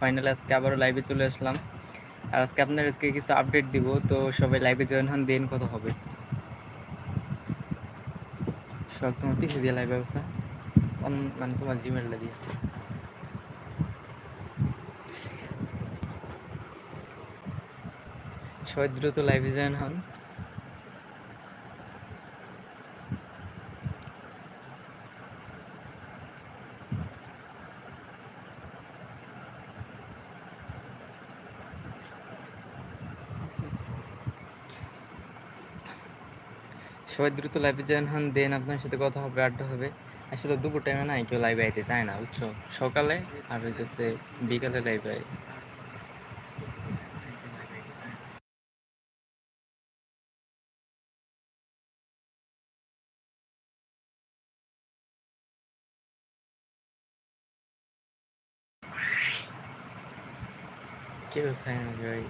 Final আজকে আবারও লাইভে চলে আসলাম। আর আজকে আপনাদেরকে কিছু আপডেট দিব, তো সবাই লাইভে জয়েন হন দেন কত হবে। সব তোমার পিছিয়ে দিয়ে লাইভ ব্যবস্থা? মানে তোমার জিমেলটা দিয়ে। সবাই দ্রুত লাইভে জয়েন হন। সবাই দ্রুত লাইভে জয়েন হন দেন আপনার সাথে কথা হবে, আড্ডা হবে। আসলে দুপুর টাইমে না কেউ লাইভে আইতে চায় না, বুঝছ? সকালে আর হইতেছে বিকালে লাইভে আয় কেউ খায় না ভাই।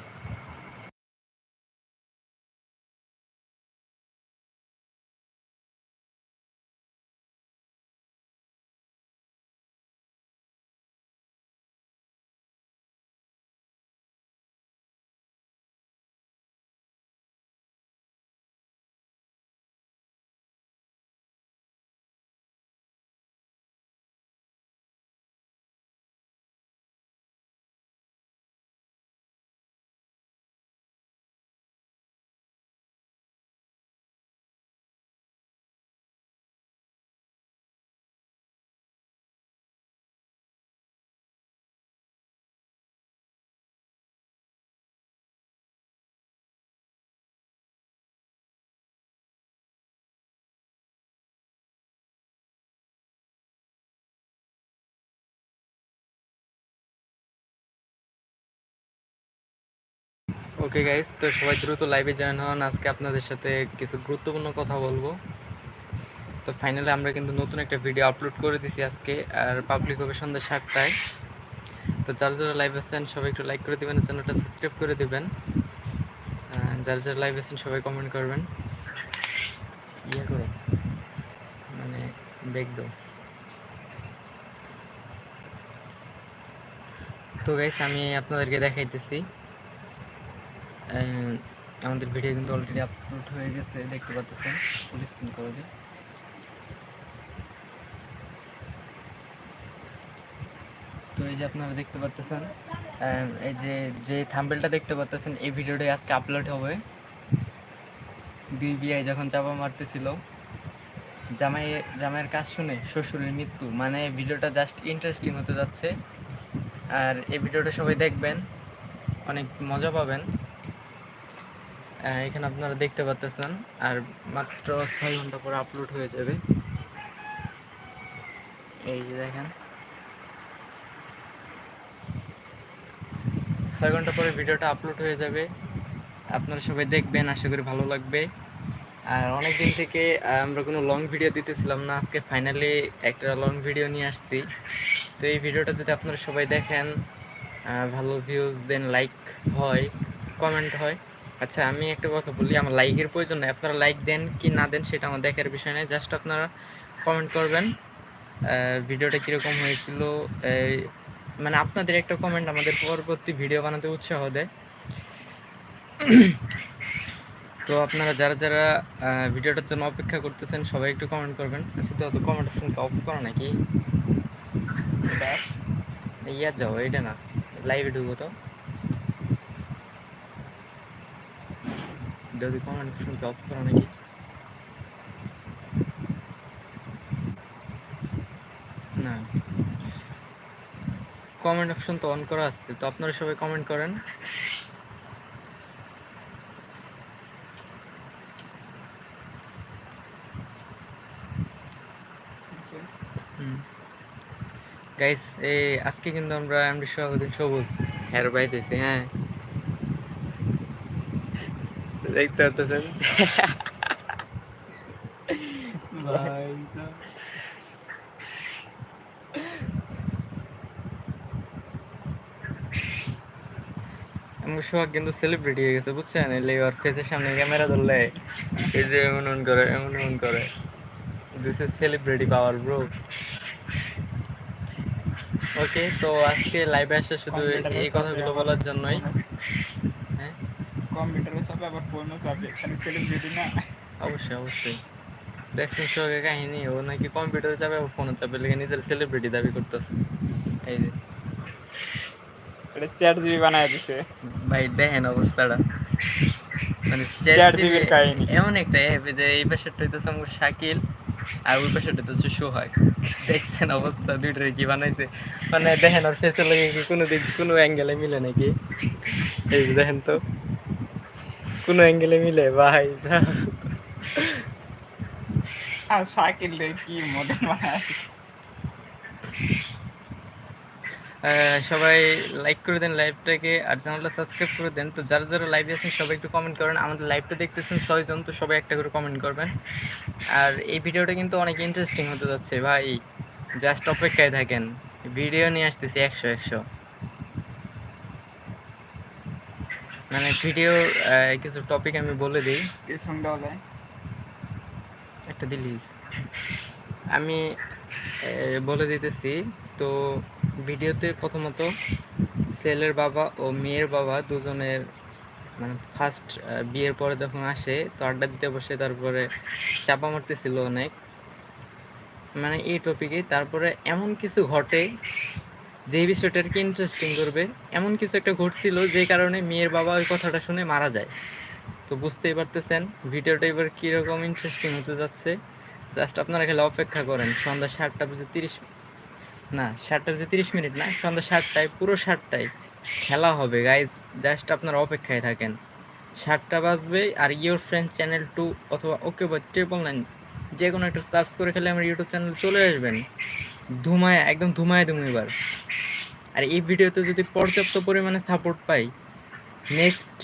ওকে গাইস তো সবাই দ্রুত লাইভে জয়েন হন। আজকে আপনাদের সাথে কিছু গুরুত্বপূর্ণ কথা বলব। তো ফাইনালি আমরা কিন্তু নতুন একটা ভিডিও আপলোড করে দিছি আজকে, আর পাবলিক হবে সন্ধ্যা সাতটায়। তো যারা যারা লাইভ আসছেন সবাই একটু লাইক করে দেবেন চ্যানেলটা সাবস্ক্রাইব করে দেবেন। যারা যারা লাইভ আসছেন সবাই কমেন্ট করবেন। ইয়ে করো। মানে বেগ দাও। তো গাইস আমি আপনাদেরকে দেখাইতেছি। আমাদের ভিডিও কিন্তু অলরেডি আপলোড হয়ে গেছে, দেখতে পাচ্ছেন ফুল স্ক্রিন করে দিই। তো এই যে আপনারা দেখতে পাচ্ছেন এই যে যে থাম্বেলটা দেখতে পাচ্ছেন, এই ভিডিওটাই আজকে আপলোড হবে। দুই বিয়াই যখন চাপা মারতেছিল, জামাই, জামাইয়ের কাজ শুনে শ্বশুরের মৃত্যু মানে ভিডিওটা জাস্ট ইন্টারেস্টিং হতে যাচ্ছে। আর এই ভিডিওটা সবাই দেখবেন, অনেক মজা পাবেন। এখানে আপনারা দেখতে পাচ্ছেন আর মাত্র ছয় ঘণ্টা পরে আপলোড হয়ে যাবে। এই যে দেখেন। ছয় ঘণ্টা পরে ভিডিওটা আপলোড হয়ে যাবে। আপনারা সবাই দেখবেন, আশা করি ভালো লাগবে। আর অনেক দিন থেকে আমরা কোনো লং ভিডিও দিতেছিলাম না। আজকে ফাইনালি একটা লং ভিডিও নিয়ে আসছি। তো এই ভিডিওটা যদি আপনারা সবাই দেখেন ভালো ভিউজ দেন লাইক হয় কমেন্ট হয় আচ্ছা আমি একটা কথা বলি আমার লাইকের প্রয়োজন নেই। আপনারা লাইক দেন কি না দেন সেটা আমার দেখার বিষয় নেই। জাস্ট আপনারা কমেন্ট করবেন ভিডিওটা কীরকম হয়েছিল মানে আপনাদের একটা কমেন্ট আমাদের পরবর্তী ভিডিও বানাতে উৎসাহ দেয়। তো আপনারা যারা যারা ভিডিওটার জন্য অপেক্ষা করতেছেন সবাই একটু কমেন্ট করবেন। আচ্ছা তো কমেন্ট অপশনকে অফ করো নাকি? ইয়া যাও এটা না লাইভে ঢুকো তো। যদি কমেন্ট অপশনকে অফ করো নাকি না কমেন্ট অপশন তো অন করা আসছে তো আপনারা সবাই কমেন্ট করেন। গাইস এই, আজকে কিন্তু আমরা এমডি সভাপতি সবুজ। হেয়ার বাইতেছি হ্যাঁ। দেখতে আমার সোহাগ কিন্তু সেলিব্রিটি হয়ে গেছে বুঝছেন এলে ওর ফেসের সামনে ক্যামেরা ধরলে এই যে এমন এমন করে এমন এমন করে this is celebrity power bro okay তো আজকে লাইভে আসে শুধু এই কথাগুলো বলার জন্যই হ্যাঁ? কম্পিউটারে চাপে আবার ফোনও চাপে খালি সেলিব্রিটি না। অবশ্যই অবশ্যই। দেখছেন সঙ্গে কাহিনী ও নাকি কম্পিউটারে চাপে ফোনে চাপে লেগে নিজের সেলিব্রিটি দাবি করতেছে। এই যে। এটা চ্যাট জিবি বানায় দিছে। ভাই দেখেন অবস্থাটা। মানে chat জিবির কাহিনী। এমন একটা অ্যাপ যে এই পাশেরটা হইতেছে আমার শাকিল আর ওই পাশেরটা হইতেছে সোহাগ। দেখছেন অবস্থা দুইটারে কি বানাইছে। মানে দেখেন আর ফেসের লাগে কি কোনো দিক কোনো অ্যাঙ্গেলে মিলে নাকি? এই দেখেন তো। কোনো অ্যাঙ্গেলে মিলে ভাই। যা। আর শাকিল রে কি। আহ, সবাই লাইক করে দেন লাইভটাকে আর চ্যানেলটা সাবস্ক্রাইব করে দেন। তো যারা যারা লাইভে আছেন সবাই একটু কমেন্ট করেন। আমাদের লাইভটা দেখতেছেন ছয়জন তো সবাই একটা করে কমেন্ট করবেন। আর এই ভিডিওটা কিন্তু অনেক ইন্টারেস্টিং হতে যাচ্ছে ভাই। জাস্ট অপেক্ষায় থাকেন। ভিডিও নিয়ে আসতেছি একশো একশো। মানে ভিডিও কিছু টপিক আমি বলে দিই। কি সং দেওয়া যায়? একটা দিলিস আমি বলে দিতেছি তো ভিডিওতে প্রথমত ছেলের বাবা ও মেয়ের বাবা দুজনের মানে ফার্স্ট বিয়ের পরে যখন আসে তো আড্ডা দিতে বসে তারপরে চাপা মারতেছিল অনেক। মানে এই টপিকে তারপরে এমন কিছু ঘটে যে বিষয়টা আর কি ইন্টারেস্টিং করবে, এমন কিছু একটা ঘটছিল যে কারণে মেয়ের বাবা ওই কথাটা শুনে মারা যায়। তো বুঝতেই পারতেছেন, ভিডিওটা এবার কীরকম ইন্টারেস্টিং হতে যাচ্ছে। জাস্ট আপনারা খেলে অপেক্ষা করেন, সন্ধ্যা সাতটা বেজে তিরিশ, না, সাতটা বেজে তিরিশ মিনিট না, সন্ধ্যা সাতটায়, পুরো সাতটায় খেলা হবে। গাইজ জাস্ট আপনারা অপেক্ষায় থাকেন। সাতটা বাজবে আর ইয়োর ফ্রেন্ড চ্যানেল টু অথবা ওকে বা ট্রিপল নাইন যে কোনো একটা সার্চ করে খেলে আমার ইউটিউব চ্যানেল চলে আসবেন। ধুমায়, একদম ধুমায় ধুম এবার। আর এই ভিডিওতে যদি পর্যাপ্ত পরিমাণে সাপোর্ট পাই নেক্সট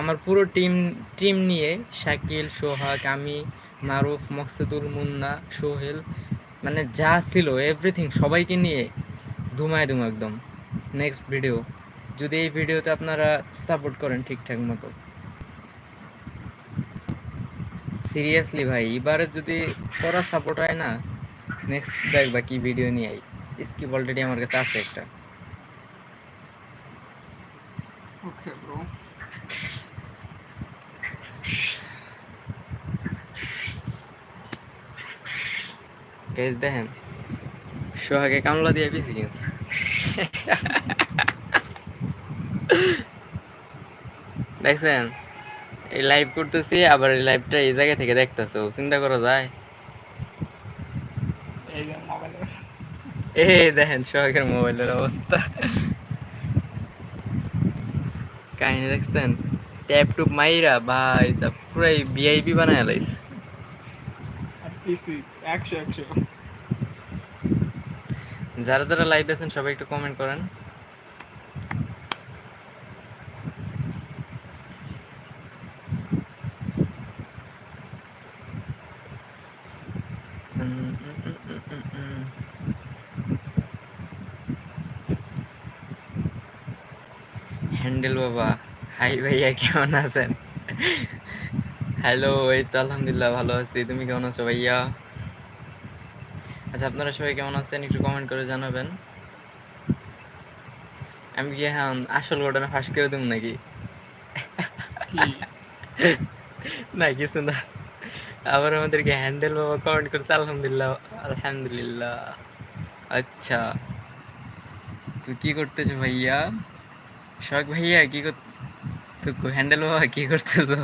আমার পুরো টিম টিম নিয়ে শাকিল, সোহাগ, আমি, মারুফ, মকসুদুল, মুন্না, সোহেল মানে যা ছিল এভরিথিং সবাইকে নিয়ে ধুমায় ধুম একদম। নেক্সট ভিডিও যদি এই ভিডিওতে আপনারা সাপোর্ট করেন ঠিকঠাক মতো। সিরিয়াসলি ভাই, এবারে যদি করা সাপোর্ট হয় না নেক্সট দেখবা কি ভিডিও নিয়ে আই স্কিপ অলরেডি আমার কাছে আছে একটা। ওকে ব্রো গাইজ দেখেন সোহাগে কামলা দিয়ে বেশি গেছে দেখছেন? এই লাইভ করতেছি আবার এই লাইভটা এই জায়গা থেকে দেখতেছো চিন্তা করা যায় এই যে মোবাইলের এ দেখেন সোহাগের মোবাইলের অবস্থা। কাহিনী দেখছেন? ট্যাপ টুপ মাইরা ভাই সব পুরাই ভিআইপি বানায় লাইস যারা যারা লাইভ আছেন সবাই একটু কমেন্ট করেন। হ্যান্ডেল বাবা। হাই ভাইয়া কেমন আছেন? হ্যালো এই তো আলহামদুলিল্লাহ ভালো আছি। তুমি কেমন আছো ভাইয়া? আচ্ছা আপনারা সবাই কেমন আছেন? একটু কমেন্ট করে জানাবেন। আমি কি হ্যাঁ আসল ঘটনা ফাঁস করে দেব নাকি? না কিছু না। আবার আমাদেরকে হ্যান্ডেল বাবা কমেন্ট করছে আলহামদুলিল্লাহ আলহামদুলিল্লাহ। আচ্ছা তুই কি করতেছো ভাইয়া? শখ ভাইয়া, কি কর তুই হ্যান্ডেল বাবা, কি করতেছো?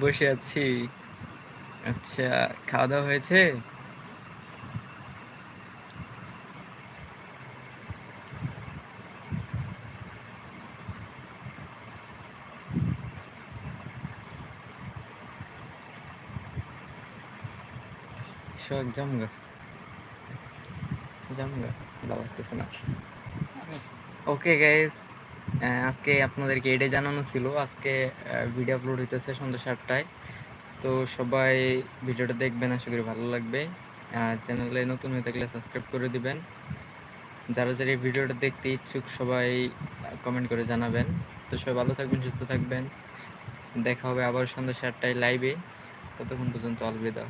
বসে আছি। আচ্ছা খাওয়া দাওয়া হয়েছে? শখ জামগা। না। ওকে গাইস আজকে আপনাদেরকে এটাই জানানো ছিল, আজকে ভিডিও আপলোড হইতেছে সন্ধ্যা সাতটায়। তো সবাই ভিডিওটা দেখবেন, আশা করি ভালো লাগবে। চ্যানেলে নতুন হয়ে থাকলে সাবস্ক্রাইব করে দিবেন। যারা যারা এই ভিডিওটা দেখতে ইচ্ছুক, সবাই কমেন্ট করে জানাবেন। তো সবাই ভালো থাকবেন, সুস্থ থাকবেন। দেখা হবে আবার সন্ধ্যা সাতটায় লাইভে ততক্ষণ পর্যন্ত অলবিদা